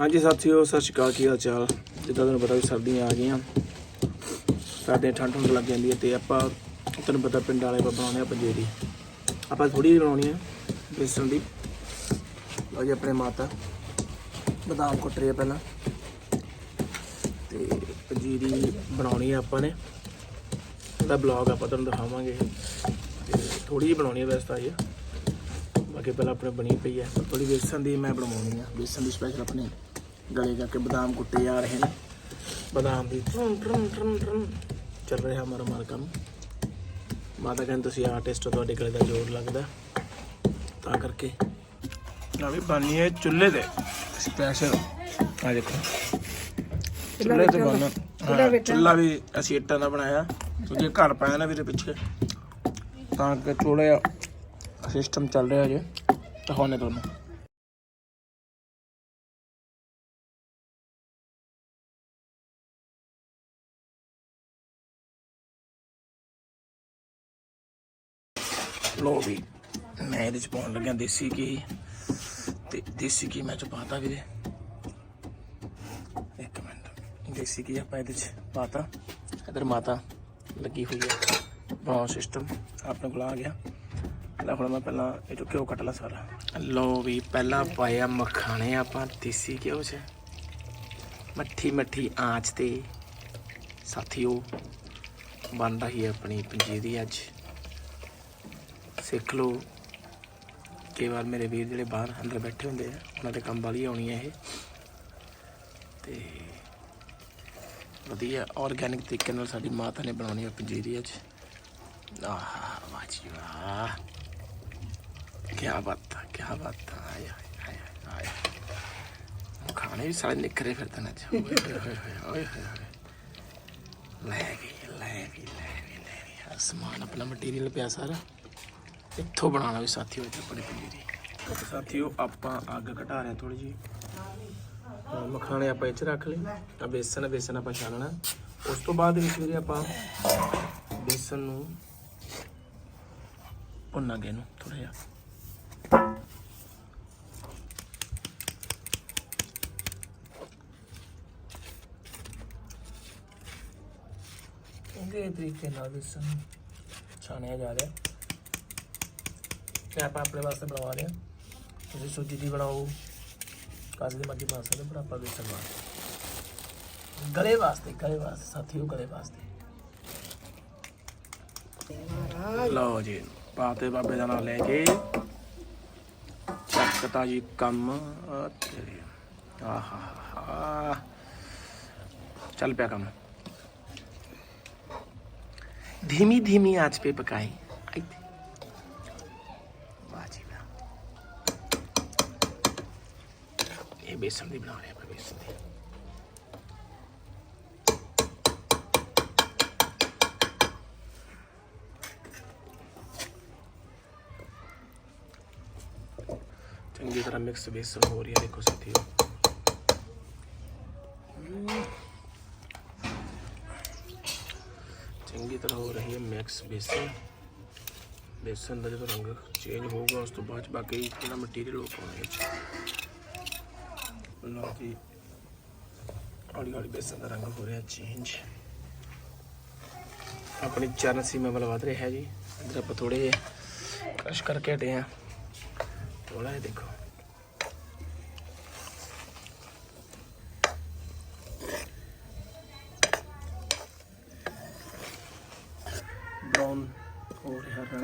ਹਾਂਜੀ ਸਾਥੀਓ, ਸਤਿ ਸ਼੍ਰੀ ਅਕਾਲ, ਕੀ ਹਾਲ ਚਾਲ? ਜਿੱਦਾਂ ਤੁਹਾਨੂੰ ਪਤਾ ਵੀ ਸਰਦੀਆਂ ਆ ਗਈਆਂ। ਸਾਡੇ ਠੰਡ ਠੰਡ ਲੱਗ ਜਾਂਦੀ ਹੈ ਤੇ ਆਪਾਂ, ਤੁਹਾਨੂੰ ਪਤਾ ਪਿੰਡ ਵਾਲੇ ਆਪਾਂ ਬਣਾਉਂਦੇ ਆ ਪੰਜੀਰੀ। ਆਪਾਂ ਥੋੜੀ ਜਿਹੀ ਬਣਾਉਣੀ ਆ ਬੇਸਣ ਦੀ। ਲਓ ਜੀ ਆਪਣੇ ਮਾਤਾ, ਬਦਾਮ ਕੁੱਟ ਰਹੀ ਆ ਪਹਿਲਾਂ। ਤੇ ਪੰਜੀਰੀ ਬਣਾਉਣੀ ਆ ਆਪਾਂ ਨੇ। ਉਹਦਾ ਬਲੌਗ ਆਪਾਂ ਤੁਹਾਨੂੰ ਦਿਖਾਵਾਂਗੇ। ਤੇ ਥੋੜੀ ਜਿਹੀ ਬਣਾਉਣੀ ਆ ਵੈਸੇ ਤਾਂ ਇਹ। ਬਾਕੀ ਪਹਿਲਾਂ ਆਪਣੇ ਬਣੀ ਪਈ ਹੈ। ਥੋੜੀ ਬੇਸਣ ਦੀ ਮੈਂ ਬਣਵਾਉਣੀ ਆ। ਬੇਸਣ ਦੀ ਸਪੈਸ਼ਲ ਆਪਣੇ ਗਲੇ ਜਾ ਕੇ ਬਦਾਮ ਕੁੱਟੇ ਜਾ ਰਹੇ ਨੇ। ਬਦਾਮ ਦੀ ਟਰਨ ਟਰਨ ਟਰਨ ਟਰਨ ਚੱਲ ਰਿਹਾ ਮਰ ਮਰ ਕੰਮ। ਮਾਤਾ ਕਹਿੰਦੇ ਤੁਸੀਂ ਆਰਟਿਸਟ ਹੋ ਤੁਹਾਡੇ ਗਲੇ ਦਾ ਜ਼ੋਰ ਲੱਗਦਾ। ਤਾਂ ਕਰਕੇ ਨਾ ਵੀ ਬਾਨੀ ਹੈ ਚੁੱਲ੍ਹੇ ਤੇ। ਸਪੈਸ਼ਲ ਆ ਦੇਖੋ। ਚੁੱਲ੍ਹੇ ਤੇ ਬਣਨਾ ਚੁੱਲ੍ਹਾ ਵੀ ਅਸੀਂ ਇੱਟਾਂ ਦਾ ਬਣਾਇਆ। ਕਿਉਂਕਿ ਘਰ ਪਾਇਆ ਨਾ ਵੀਰੇ ਪਿੱਛੇ। ਤਾਂ ਕਿ ਥੋੜਾ ਸਿਸਟਮ ਚੱਲ ਰਿਹਾ ਜੇ ਦਿਖਾਉਣੇ ਤੁਹਾਨੂੰ ਲੋ ਵੀ ਮੈਂ ਇਹਦੇ ਚ ਪਾਉਣ ਲੱਗਿਆ ਦੇਸੀ ਘੀ। ਤੇ ਦੇਸੀ ਘੀ ਮੈਂ ਚ ਪਾਤਾ ਵੀਰੇ। ਇੱਕ ਮਿੰਟ, ਦੇਸੀ ਘੀ ਆਪਾਂ ਇਹਦੇ ਚ ਪਾਤਾ। ਇਧਰ ਮਾਤਾ ਲੱਗੀ ਹੋਈ ਹੈ। ਬਹੁਤ ਸਿਸਟਮ ਆਪਣੇ ਕੋਲ ਆ ਗਿਆ। ਲੈ ਹੁਣ ਮੈਂ ਪਹਿਲਾਂ ਇਹ ਚੋਂ ਘਿਓ ਕੱਟ ਲਾ ਸਾਰਾ। ਲਓ ਵੀ ਪਹਿਲਾਂ ਪਾਇਆ ਮਖਾਣੇ ਆਪਾਂ, ਦੇਸੀ ਘਿਓ ਚ। ਮੱਠੀ ਮੱਠੀ ਆਂਚ ਤੇ ਸਾਥੀਓ ਬਣ ਰਹੀ ਹੈ ਆਪਣੀ ਪੰਜੀਰੀ ਅੱਜ। ਸਿੱਖ ਲਓ, ਕਈ ਵਾਰ ਮੇਰੇ ਵੀਰ ਜਿਹੜੇ ਬਾਹਰ ਅੰਦਰ ਬੈਠੇ ਹੁੰਦੇ ਆ, ਉਹਨਾਂ ਦੇ ਕੰਮ ਵਾਲੀ ਆਉਣੀ ਹੈ ਇਹ। ਤੇ ਵਧੀਆ ਆਰਗੈਨਿਕ ਤਰੀਕੇ ਨਾਲ ਸਾਡੀ ਮਾਤਾ ਨੇ ਬਣਾਉਣੀ ਹੈ ਪੰਜੀਰੀ ਅੱਜ। ਆਹ ਵਾਹ ਜੀ ਵਾਹ। ਕੀ ਬਾਤ ਹੈ ਕੀ ਬਾਤ ਹੈ ਆਏ ਆਏ ਆਏ। ਆਏ ਖਾਣੇ ਵੀ ਸਾਰੇ ਨਿਕਰੇ ਫਿਰਦੇ ਨੇ ਅੱਜ। ਓਏ ਹੋਏ ਹੋਏ ਹੋਏ ਲੈ ਵੀ ਲੈ ਵੀ ਲੈ ਵੀ ਲੈ ਵੀ। ਆਹ ਸਮਾਨ ਆਪਣਾ ਮਟੀਰੀਅਲ ਪਿਆ ਸਾਰਾ। ਇੱਥੋਂ ਬਣਾਉਣਾ ਵੀ ਸਾਥੀਓ ਇੱਥੇ ਬੜੀ ਪੰਜੀਰੀ ਸਾਥੀਓ ਆਪਾਂ ਅੱਗ ਘਟਾ ਰਹੇ ਥੋੜੀ ਜੀ ਮਖਾਣੇ ਆਪਾਂ ਇੱਥੇ ਰੱਖ ਲਏ। ਤਾਂ ਬੇਸਨ ਬੇਸਨ ਆਪਾਂ ਛਾਣਨਾ। ਉਸ ਤੋਂ ਬਾਅਦ ਵਿੱਚ ਵੀਰੇ ਆਪਾਂ ਬੇਸਨ ਨੂੰ ਭੁੰਨਾਂਗੇ ਇਹਨੂੰ ਥੋੜਾ ਜਿਹਾ। ਚੰਗੇ ਤਰੀਕੇ ਨਾਲ ਬੇਸਨ ਛਾਣਿਆ ਜਾ ਰਿਹਾ। ਤੇ ਆਪਾਂ ਆਪਣੇ ਵਾਸਤੇ ਬਣਵਾ ਰਹੇ ਹਾਂ। ਤੁਸੀਂ ਸੂਜੀ ਦੀ ਬਣਾਓ ਕਾਸੇ ਦੀ ਮਰਜ਼ੀ ਬਣਾ ਸਕਦੇ ਪਰ ਆਪਾਂ ਬੇਸਨ ਵਾਸਤੇ ਗਲੇ ਵਾਸਤੇ ਗਲੇ ਵਾਸਤੇ, ਸਾਥੀਓ, ਗਲੇ ਵਾਸਤੇ। ਲਓ ਜੀ, ਪਾਤੇ ਬਾਬੇ ਦਾ ਨਾਮ ਲੈ ਕੇ ਚੱਕਤਾ ਜੀ ਕੰਮ। ਆ ਤੇਰੇ ਚੱਲ ਪਿਆ ਕੰਮ। धीमी धीमी आँच पे पकाए बेसन भी बना रहे हैं, बेसन भी। चंगी तरह मिक्स बेसन हो रही है, देखो साथियों ਚੰਗੀ ਤਰ੍ਹਾਂ ਹੋ ਰਹੀ ਹੈ ਮਿਕਸ ਬੇਸਨ। ਬੇਸਨ ਦਾ ਜਦੋਂ ਰੰਗ ਚੇਂਜ ਹੋਊਗਾ, ਉਸ ਤੋਂ ਬਾਅਦ 'ਚ ਬਾਕੀ ਜਿਹੜਾ ਮਟੀਰੀਅਲ ਹੋ ਪਾਉਣਾ ਹੈ। ਜੀ, ਹੌਲੀ ਹੌਲੀ ਬੇਸਨ ਦਾ ਰੰਗ ਹੋ ਰਿਹਾ ਚੇਂਜ ਆਪਣੀ ਚਰਨ ਸੀਮਾ ਵੱਲ ਵਧ ਰਿਹਾ ਹੈ ਜੀ। ਇਧਰ ਆਪਾਂ ਥੋੜੇ ਜਿਹੇ ਕ੍ਰਸ਼ ਕਰਕੇ ਹਟੇ ਆ ਥੋੜਾ ਜਿਹਾ ਦੇਖੋ ਬ੍ਰਾਊਨ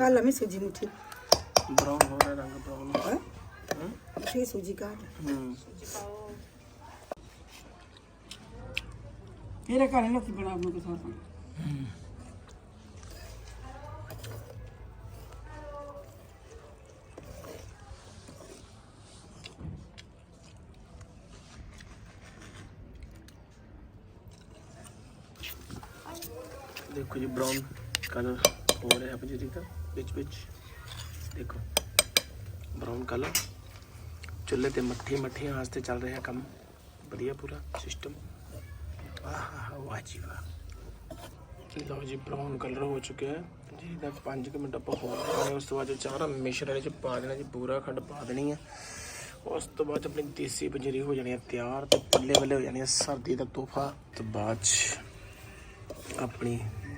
ਹੋ ਰਿਹਾ ਰੰਗ काला में सूजी मुठी ਬ੍ਰਾਊਨ ਹੋ ਰਿਹਾ ਰੰਗ ਬ੍ਰਾਊਨ हाँ? मुठी सूजी का ਹੂੰ मेरे घर में लोग बड़ा अपने के साथ ਦੇਖੋ ਜੀ ਬ੍ਰਾਊਨ ਕਲਰ ਹੋ ਰਿਹਾ ਪੰਜੀਰੀ ਦਾ ਵਿੱਚ ਵਿੱਚ। ਦੇਖੋ ਬ੍ਰਾਊਨ ਕਲਰ ਚੁੱਲ੍ਹੇ ਤੇ ਮੱਠੀ ਮੱਠੀ ਆਂਚ ਤੇ ਚੱਲ ਰਿਹਾ ਕੰਮ। ਵਧੀਆ ਪੂਰਾ ਸਿਸਟਮ ਆਹ ਵਾਹ ਜੀ ਵਾਹ। ਲਓ ਜੀ ਬ੍ਰਾਊਨ ਕਲਰ ਹੋ ਚੁੱਕਿਆ ਹੈ। ਜੀ ਦਾ 5 ਮਿੰਟ ਆਪਾਂ ਹੋਰ ਪਾਉਣੇ ਉਸ ਤੋਂ ਬਾਅਦ ਜੋ ਚਾਰਾ ਮਿਸ਼ਰ ਵਾਲੇ ਚ ਪਾ ਦੇਣਾ ਜੀ, ਪੂਰਾ ਖੰਡ ਪਾ ਦੇਣੀ ਹੈ ਉਸ ਤੋਂ ਬਾਅਦ 'ਚ ਆਪਣੀ ਦੇਸੀ ਪੰਜੀਰੀ ਹੋ ਜਾਣੀ ਹੈ ਤਿਆਰ ਤੇ ਪੱਲੇ ਬੱਲੇ ਹੋ ਜਾਣੀ ਹੈ ਸਰਦੀ ਦਾ ਤੋਹਫਾ। ਤੇ ਬਾਅਦ 'ਚ ਆਪਣੀ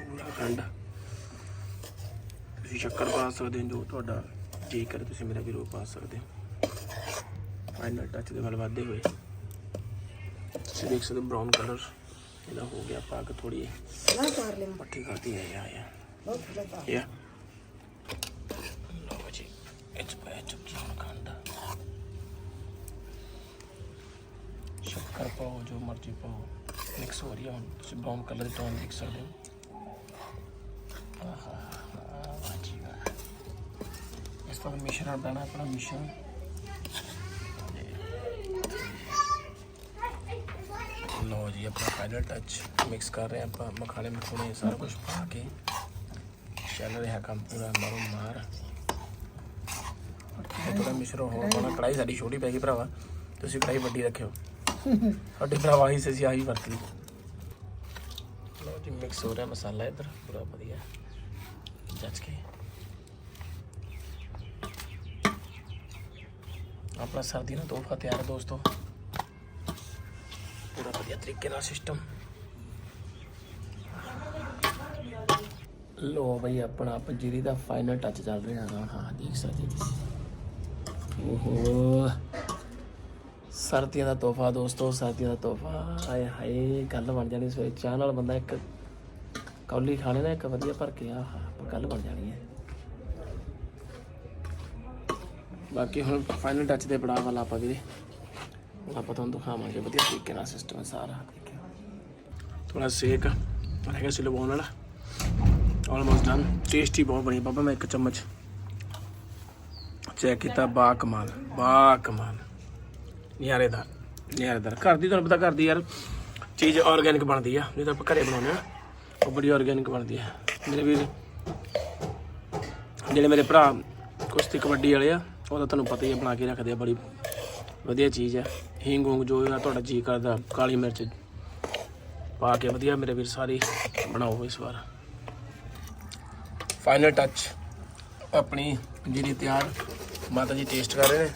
ਪੂਰਾ ਖੰਡ। ਤੁਸੀਂ ਸ਼ੱਕਰ ਪਾ ਸਕਦੇ ਹੋ ਜੋ ਤੁਹਾਡਾ ਜੀ ਕਰੇ ਤੁਸੀਂ ਮੇਰਾ ਵੀਰੋ ਪਾ ਸਕਦੇ ਹੋ। ਫਾਈਨਲ ਟੱਚ ਦੇ ਵੱਲ ਵਧਦੇ ਹੋਏ। ਤੁਸੀਂ ਦੇਖ ਸਕਦੇ ਬ੍ਰਾਊਨ ਕਲਰ ਇਹਦਾ ਹੋ ਗਿਆ ਪਾ ਕੇ ਥੋੜੀ ਨਾ ਕਰ ਲੈ ਪੱਟੀ ਕਰਦੀ ਹੈ ਯਾ ਯਾ ਬਹੁਤ ਜ਼ਿਆਦਾ ਯਾ ਲਓ ਜੀ ਚ ਪੈ ਚੁੱਕੀ ਹੁਣ ਖੰਡ ਸ਼ੱਕਰ ਪਾਓ ਜੋ ਮਰਜ਼ੀ ਪਾਓ। ਮਿਕਸ ਹੋ ਰਹੀ ਹੈ ਹੁਣ। ਤੁਸੀਂ ਬ੍ਰਾਊਨ ਕਲਰ ਦੀ ਟੋਨ ਦੇਖ ਸਕਦੇ ਹੋ। ਆਹਾ। ਵਾਹ ਇਸ ਮਿਸ਼ਰਣ ਬਣਾ ਆਪਣਾ ਮਿਸ਼ਰਣ ਲਓ ਜੀ, ਆਪਣਾ ਫਾਈਨਲ ਟੱਚ ਮਿਕਸ ਕਰ ਰਹੇ ਆਪਾਂ। ਮਖਾਣੇ ਮਖੂਣੇ ਸਾਰਾ ਕੁਝ ਪਾ ਕੇ ਚੱਲ ਰਿਹਾ ਕੰਮ ਪੂਰਾ, ਮਾਰੋ ਮਾਰ। ਇਹ ਥੋੜਾ ਮਿਸ਼ਰਣ ਹੋਰ ਪਾਉਣਾ। ਕੜਾਈ ਸਾਡੀ ਛੋਟੀ ਪੈ ਗਈ ਭਰਾਵਾ। ਤੁਸੀਂ ਕੜਾਈ ਵੱਡੀ ਰੱਖਿਓ। ਸਾਡੇ ਭਰਾਵਾ ਹੀ ਸੀ ਆਹੀ ਵਰਤ ਲਈ। ਲਓ ਜੀ ਮਿਕਸ ਹੋ ਰਿਹਾ ਮਸਾਲਾ ਇੱਧਰ। ਪੂਰਾ ਵਧੀਆ। ਜੱਜ ਕੇ। ਆਪਣਾ ਸਰਦੀ ਦਾ ਤੋਹਫਾ ਤਿਆਰ ਹੈ ਦੋਸਤੋ। ਪੂਰਾ ਵਧੀਆ ਤਰੀਕੇ ਨਾਲ ਸਿਸਟਮ ਲੋ ਬਈ, ਆਪਣਾ ਪੰਜੀਰੀ ਦਾ ਫਾਈਨਲ ਟੱਚ ਚੱਲ ਰਿਹਾ ਹਾਂ ਹਾਂ, ਦੇਖ ਸਕਦੇ ਤੁਸੀਂ। ਓਹੋ। ਸਰਦੀਆਂ ਦਾ ਤੋਹਫਾ ਦੋਸਤੋ ਸਰਦੀਆਂ ਦਾ ਤੋਹਫਾ। ਹਾਏ ਹਾਏ ਗੱਲ ਬਣ ਜਾਣੀ ਸਵੇਰੇ। ਚਾਹ ਨਾਲ ਬੰਦਾ ਇੱਕ ਕੌਲੀ ਖਾਣੇ ਨਾ ਇੱਕ ਵਧੀਆ ਭਰ ਕੇ, ਆਹ ਗੱਲ ਬਣ ਜਾਣੀ ਹੈ ਬਾਕੀ ਹੁਣ ਫਾਈਨਲ ਟੱਚ ਦੇ ਪੜਾਅ ਵਾਲਾ ਆਪਾਂ ਵੀਰੇ। ਆਪਾਂ ਤੁਹਾਨੂੰ ਦਿਖਾਵਾਂਗੇ ਵਧੀਆ ਤਰੀਕੇ ਨਾਲ ਸਿਸਟਮ ਹੈ ਸਾਰਾ ਦੇਖਿਓ ਥੋੜਾ ਸੇਕ ਰਹਿ ਗਿਆ ਸੀ ਲਵਾਉਣ ਵਾਲਾ। ਆਲਮੋਸਟ ਡਨ ਟੇਸਟੀ ਬਹੁਤ ਬਣੀ ਬਾਬਾ ਮੈਂ ਇੱਕ ਚਮਚ ਚੈੱਕ ਕੀਤਾ ਬਾ ਕਮਾਲ ਬਾ ਕਮਾਲ ਨਿਆਰੇਦਾਰ ਨਿਆਰੇਦਾਰ। ਘਰ ਦੀ ਤੁਹਾਨੂੰ ਪਤਾ ਘਰ ਦੀ ਯਾਰ ਚੀਜ਼ ਆਰਗੈਨਿਕ ਬਣਦੀ ਆ। ਜਦੋਂ ਆਪਾਂ ਘਰੇ ਬਣਾਉਂਦੇ ਆ। ਉਹ ਬੜੀ ਆਰਗੈਨਿਕ ਬਣਦੀ ਆ। ਮੇਰੇ ਵੀਰ, ਜਿਹੜੇ ਮੇਰੇ ਭਰਾ ਕੁਸ਼ਤੀ ਕਬੱਡੀ ਵਾਲੇ ਆ ਉਹ ਤਾਂ ਤੁਹਾਨੂੰ ਪਤਾ ਹੀ ਆ, ਬਣਾ ਕੇ ਰੱਖਦੇ ਆ, ਬੜੀ ਵਧੀਆ ਚੀਜ਼ ਹੈ ਹਿੰਗ ਹੁੰਗ ਜੋ ਆ, ਤੁਹਾਡਾ ਜੀ ਕਰਦਾ, ਕਾਲੀ ਮਿਰਚ ਪਾ ਕੇ ਵਧੀਆ ਮੇਰੇ ਵੀਰ ਸਾਰੀ ਬਣਾਓ ਇਸ ਵਾਰ। ਫਾਈਨਲ ਟੱਚ ਆਪਣੀ ਜਿਹੜੀ ਤਿਆਰ ਮਾਤਾ ਜੀ ਟੇਸਟ ਕਰ ਰਹੇ ਨੇ।